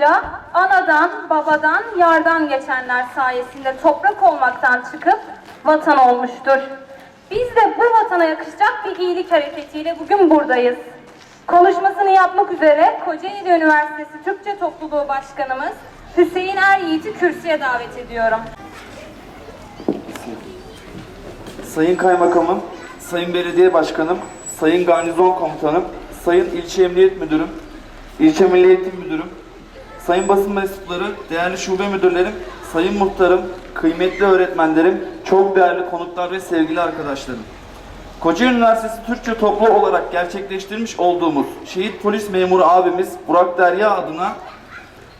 boyunca anadan, babadan, yardan geçenler sayesinde toprak olmaktan çıkıp vatan olmuştur. Biz de bu vatana yakışacak bir iyilik hareketiyle bugün buradayız. Konuşmasını yapmak üzere Kocaeli Üniversitesi Türkçe Topluluğu Başkanımız Hüseyin Er Yiğit'i kürsüye davet ediyorum. Sayın Kaymakamım, Sayın Belediye Başkanım, Sayın Garnizon Komutanım, Sayın İlçe Emniyet Müdürüm, İlçe Milli Eğitim Müdürüm, Sayın basın mensupları, değerli şube müdürlerim, Sayın Muhtarım, kıymetli öğretmenlerim, çok değerli konuklar ve sevgili arkadaşlarım. Kocaeli Üniversitesi Türkçe Toplu olarak gerçekleştirmiş olduğumuz şehit polis memuru abimiz Burak Derya adına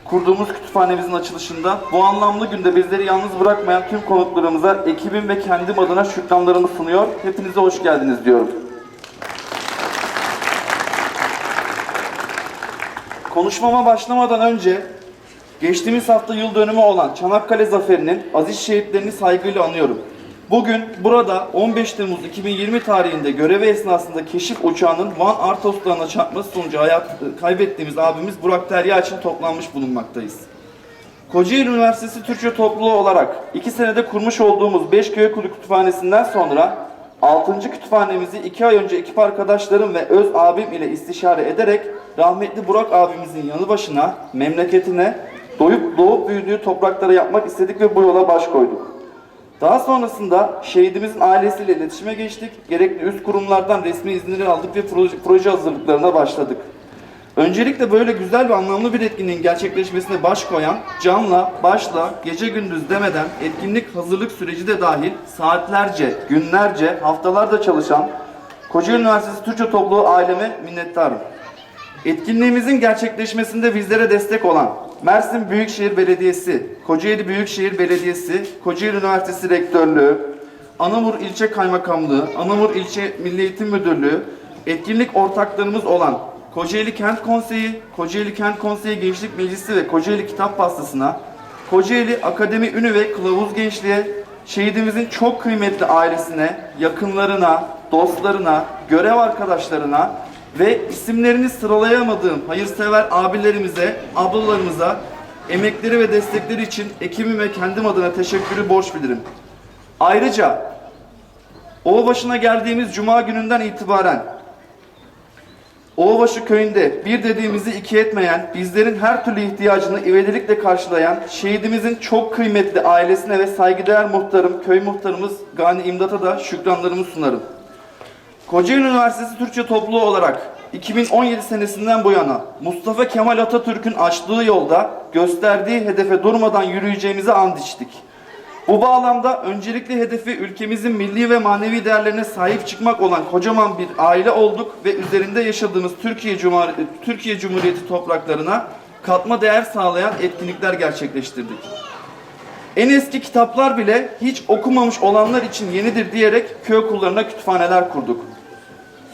kurduğumuz kütüphanemizin açılışında bu anlamlı günde bizleri yalnız bırakmayan tüm konuklarımıza ekibim ve kendim adına şükranlarımı sunuyor. Hepinize hoş geldiniz diyorum. Konuşmama başlamadan önce geçtiğimiz hafta yıl dönümü olan Çanakkale Zaferi'nin aziz şehitlerini saygıyla anıyorum. Bugün burada 15 Temmuz 2020 tarihinde görevi esnasında keşif uçağının Van Artos'larına çarpması sonucu hayat kaybettiğimiz abimiz Burak Derya için toplanmış bulunmaktayız. Kocaeli Üniversitesi Türkçe Topluluğu olarak 2 senede kurmuş olduğumuz Beşköy Kulu Kütüphanesi'nden sonra 6. kütüphanemizi 2 ay önce ekip arkadaşlarım ve öz abim ile istişare ederek rahmetli Burak abimizin yanı başına, memleketine, doyup doğup büyüdüğü topraklara yapmak istedik ve bu yola baş koyduk. Daha sonrasında şehidimizin ailesiyle iletişime geçtik. Gerekli üst kurumlardan resmi izinleri aldık ve proje, proje hazırlıklarına başladık. Öncelikle böyle güzel ve anlamlı bir etkinliğin gerçekleşmesine baş koyan, canla, başla, gece gündüz demeden etkinlik hazırlık süreci de dahil saatlerce, günlerce, haftalarda çalışan Kocaeli Üniversitesi Türkçe Topluluğu aileme minnettarım. Etkinliğimizin gerçekleşmesinde bizlere destek olan Mersin Büyükşehir Belediyesi, Kocaeli Büyükşehir Belediyesi, Kocaeli Üniversitesi Rektörlüğü, Anamur İlçe Kaymakamlığı, Anamur İlçe Milli Eğitim Müdürlüğü, etkinlik ortaklarımız olan Kocaeli Kent Konseyi, Kocaeli Kent Konseyi Gençlik Meclisi ve Kocaeli Kitap Pastası'na, Kocaeli Akademi Ünü ve Kılavuz Gençliğe, şehidimizin çok kıymetli ailesine, yakınlarına, dostlarına, görev arkadaşlarına ve isimlerini sıralayamadığım hayırsever abilerimize, ablalarımıza emekleri ve destekleri için ekibim ve kendim adına teşekkürü borç bilirim. Ayrıca Ovabaşı'na geldiğimiz cuma gününden itibaren Ovabaşı köyünde bir dediğimizi iki etmeyen, bizlerin her türlü ihtiyacını ivedilikle karşılayan, şehidimizin çok kıymetli ailesine ve saygıdeğer muhtarım, köy muhtarımız Gani İmdat'a da şükranlarımı sunarım. Kocaeli Üniversitesi Türkçe Topluluğu olarak 2017 senesinden bu yana Mustafa Kemal Atatürk'ün açtığı yolda gösterdiği hedefe durmadan yürüyeceğimize and içtik. Bu bağlamda öncelikli hedefi ülkemizin milli ve manevi değerlerine sahip çıkmak olan kocaman bir aile olduk ve üzerinde yaşadığımız Türkiye Cumhuriyeti, Türkiye Cumhuriyeti topraklarına katma değer sağlayan etkinlikler gerçekleştirdik. En eski kitaplar bile hiç okumamış olanlar için yenidir diyerek köy okullarına kütüphaneler kurduk.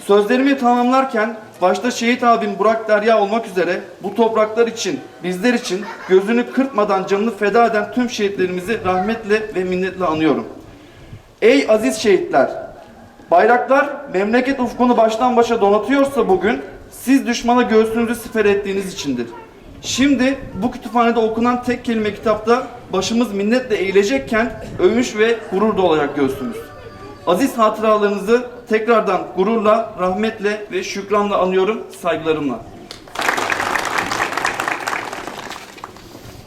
Sözlerimi tamamlarken başta şehit abim Burak Derya olmak üzere bu topraklar için, bizler için gözünü kırpmadan canını feda eden tüm şehitlerimizi rahmetle ve minnetle anıyorum. Ey aziz şehitler! Bayraklar memleket ufkunu baştan başa donatıyorsa bugün siz düşmana göğsünüzü siper ettiğiniz içindir. Şimdi bu kütüphanede okunan tek kelime kitapta başımız minnetle eğilecekken övmüş ve gurur dolacak göğsümüz. Aziz hatıralarınızı tekrardan gururla, rahmetle ve şükranla anıyorum, saygılarımla.